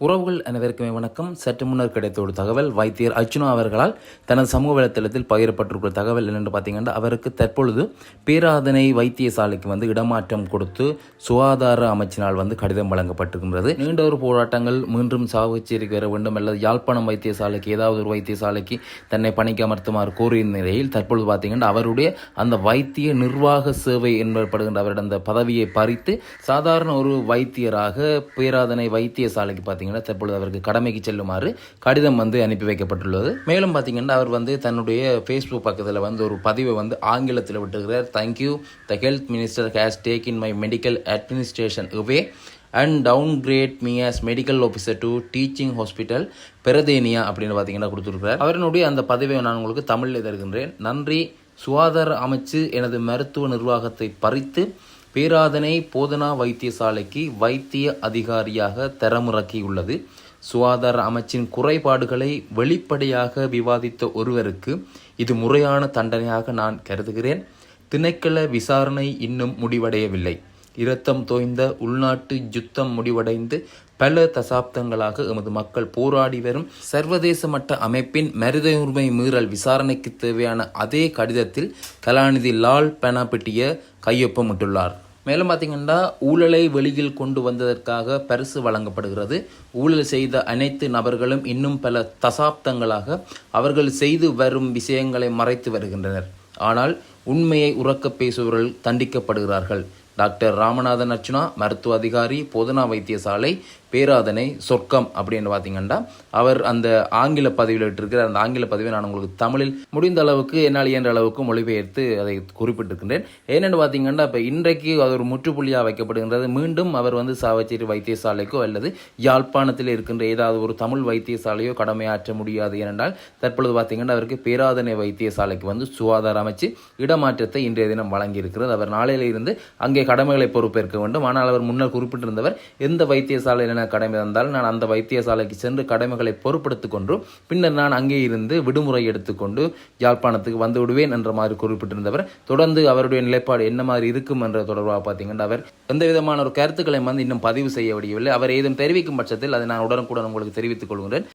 உறவுகள் அனைவருக்குமே வணக்கம். சற்று முன்னர் கிடைத்த ஒரு தகவல் வைத்தியர் அர்ச்சுனா அவர்களால் தனது சமூக வலைத்தளத்தில் பகிரப்பட்டிருக்கிற தகவல் என்னென்று பார்த்தீங்கன்னா அவருக்கு தற்பொழுது பேராதனை வைத்தியசாலைக்கு வந்து இடமாற்றம் கொடுத்து சுகாதார அமைச்சினால் வந்து கடிதம் வழங்கப்பட்டிருக்கின்றது. நீண்ட ஒரு போராட்டங்கள் மீண்டும் சாகுச்சேரிக்கு வர வேண்டும் அல்லது யாழ்ப்பாணம் வைத்தியசாலைக்கு ஏதாவது ஒரு வைத்தியசாலைக்கு தன்னை பணிக்கு அமர்த்துமாறு கோரிய நிலையில் தற்பொழுது பார்த்தீங்கன்னா அவருடைய அந்த வைத்திய நிர்வாக சேவை என்பப்படுகின்ற அவருடைய அந்த பதவியை பறித்து சாதாரண ஒரு வைத்தியராக பேராதனை வைத்தியசாலைக்கு பார்த்தீங்கன்னா தற்பொழுது அவருக்கு கடமைக்கு செல்லுமாறு கடிதம் வந்து அனுப்பி வைக்கப்பட்டுள்ளது. மேலும் பார்த்தீங்கன்னா அவர் வந்து தன்னுடைய ஃபேஸ்புக் பக்கத்தில் வந்து ஒரு பதிவை வந்து ஆங்கிலத்தில் விட்டுகிறார் thank you the health minister has taken my medical administration away and downgraded me as medical officer to teaching hospital Peradeniya அப்படின்னு பார்த்தீங்கன்னா கொடுத்துருக்கிறார். அவரினுடைய அந்த பதவியை நான் உங்களுக்கு தமிழில் தருகின்றேன். நன்றி. சுகாதார அமைச்சு எனது மருத்துவ நிர்வாகத்தை பறித்து பேராதனை போதனா வைத்தியசாலைக்கு வைத்திய அதிகாரியாக தரமிறக்கியுள்ளது. சுகாதார அமைச்சின் குறைபாடுகளை வெளிப்படையாக விவாதித்த ஒருவருக்கு இது முறையான தண்டனையாக நான் கருதுகிறேன். திணைக்கள விசாரணை இன்னும் முடிவடையவில்லை. இரத்தம் தோய்ந்த உள்நாட்டு யுத்தம் முடிவடைந்து பல தசாப்தங்களாக எமது மக்கள் போராடி வரும் சர்வதேச மட்ட அமைப்பின் மனித உரிமை மீறல் விசாரணைக்கு தேவையான அதே கடிதத்தில் கலாநிதி லால் பெனாபிட்டிய கையொப்பமிட்டுள்ளார். மேலும் பார்த்தீங்கன்னா ஊழலை வெளியில் கொண்டு வந்ததற்காக பரிசு வழங்கப்படுகிறது. ஊழல் செய்த அனைத்து நபர்களும் இன்னும் பல தசாப்தங்களாக அவர்கள் செய்து வரும் விஷயங்களை மறைத்து வருகின்றனர். ஆனால் உண்மையை உறக்கப் பேசுபவர்கள் தண்டிக்கப்படுகிறார்கள். டாக்டர் ராமநாதன் அர்ச்சுனா மருத்துவ அதிகாரி போதனா வைத்தியசாலை பேராதனை சொர்க்கம் அப்படின்னு பார்த்தீங்கன்னா அவர் அந்த ஆங்கில பதவியில் இட்டிருக்கிற அந்த ஆங்கில பதவியை நான் உங்களுக்கு தமிழில் முடிந்த அளவுக்கு என்னால் இயன்ற அளவுக்கு மொழிபெயர்த்து அதை குறிப்பிட்டிருக்கின்றேன். ஏனென்று பார்த்தீங்கன்னா இப்போ இன்றைக்கு அது ஒரு முற்றுப்புள்ளியாக வைக்கப்படுகின்றது. மீண்டும் அவர் வந்து சாவச்சேரி வைத்தியசாலைக்கோ அல்லது யாழ்ப்பாணத்தில் இருக்கின்ற ஏதாவது ஒரு தமிழ் வைத்தியசாலையோ கடமையாற்ற முடியாது ஏனென்றால் தற்பொழுது பார்த்தீங்கன்னா அவருக்கு பேராதனை வைத்தியசாலைக்கு வந்து சுகாதார அமைச்சு இடமாற்றத்தை இன்றைய தினம் வழங்கியிருக்கிறது. அவர் நாளையிலிருந்து அங்கே கடமைகளை பொறுப்பேற்க வேண்டும். ஆனால் அவர் முன்னர் குறிப்பிட்டிருந்தவர் எந்த வைத்தியசாலையில் என கடமை இருந்தாலும் நான் அந்த வைத்தியசாலைக்கு சென்று கடமைகளை பொறுப்படுத்திக் கொண்டு பின்னர் நான் அங்கே இருந்து விடுமுறை எடுத்துக்கொண்டு யாழ்ப்பாணத்துக்கு வந்து விடுவேன் என்ற மாதிரி குறிப்பிட்டிருந்தவர். தொடர்ந்து அவருடைய நிலைப்பாடு என்ன மாதிரி இருக்கும் என்ற தொடர்பாக பார்த்தீங்கன்னா அவர் எந்த விதமான ஒரு கருத்துக்களை வந்து இன்னும் பதிவு செய்ய முடியவில்லை அவர் ஏதும் தெரிவிக்கும் பட்சத்தில் அதை நான் உடனுக்குடன் உங்களுக்கு தெரிவித்துக் கொள்கிறேன்